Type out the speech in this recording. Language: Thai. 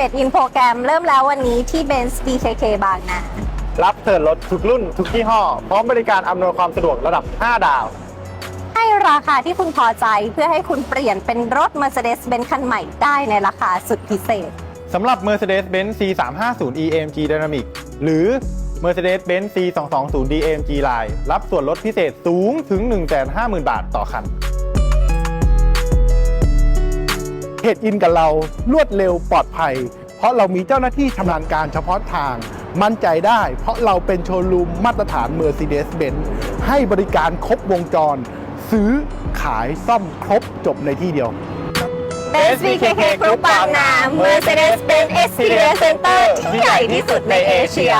Trade in โปรแกรมเริ่มแล้ววันนี้ที่ Benz BKK บางนา รับเทิร์นรถทุกรุ่นทุกยี่ห้อ พร้อมบริการอำนวยความสะดวกระดับ 5 ดาว ให้ราคาที่คุณพอใจเพื่อให้คุณเปลี่ยนเป็นรถ Mercedes-Benz คันใหม่ได้ในราคาสุดพิเศษ สำหรับ Mercedes-Benz C350 EMG Dynamic หรือ Mercedes-Benz C220 DMG Line รับส่วนลดพิเศษสูงถึง 150,000 บาทต่อคัน เทรดอินกับเรารวดเร็วปลอดภัย เพราะเรามีเจ้าหน้าที่ชำนาญการเฉพาะทาง มั่นใจได้ เพราะเราเป็นโชว์รูมมาตรฐาน Mercedes-Benz ให้บริการครบวงจร ซื้อขายซ่อมครบจบในที่เดียว Benz BKK Group บางนา Mercedes-Benz Experience Center ที่ใหญ่ที่สุดในเอเชีย